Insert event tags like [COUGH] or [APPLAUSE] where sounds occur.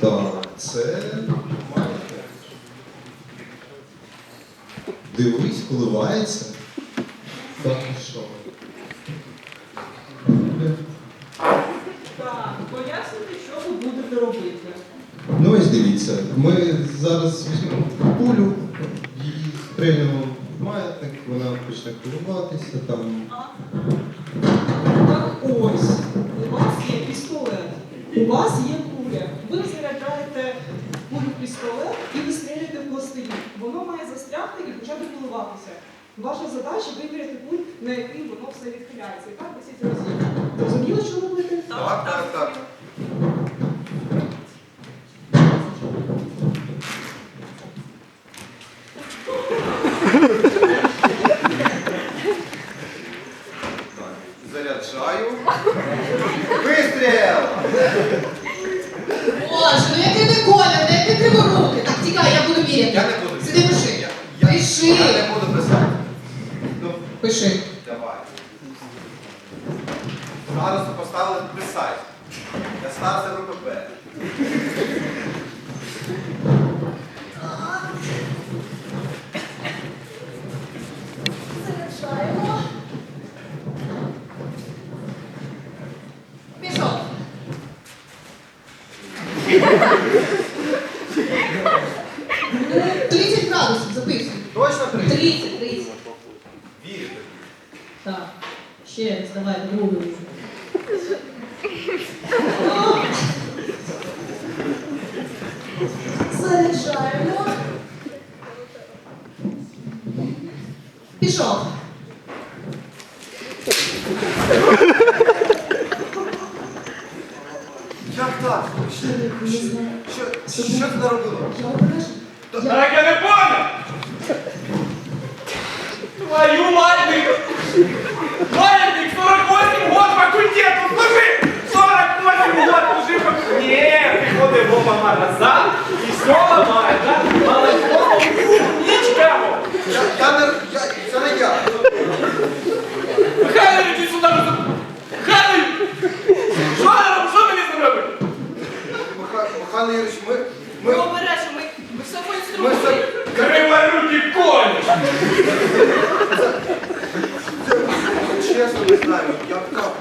Так, це Дивись, коливається. Так, і що? Так, пояснити, що ви будете робити. Ну ось дивіться, ми зараз візьмемо кулю, її стрельнемо в маятник, вона почне коливатися там. Так ось у вас є куля. Ви заряджаєте кулю пістолет і ви стріляєте в пластилін. Воно має застрягти і почати коливатися. Ваша задача виміряти пульт, на який воно все відхиляється. І так 10 разів. Розуміли, що робити? Так, так, так. Так, [LAUGHS] Вистріл! Боже, ну який ти колір, де ти треба руки. Так, тікай, я буду міряти. Я не буду. Сиди пиши. Я, Пиши. я не буду писати. Ну, Пиши. давай. Зараз поставили писати. Я став за ВПП. 30 градусів, записуй. Точно три? 30, 30. Вірю тобі. Так. Ще раз, давай, другий. Заряджаємо. Пішов. Як так? Що, що, що, що ти наробила? Я обережу. Так я не пам'ятаю! Твою мать! Чесно не знаю, я так.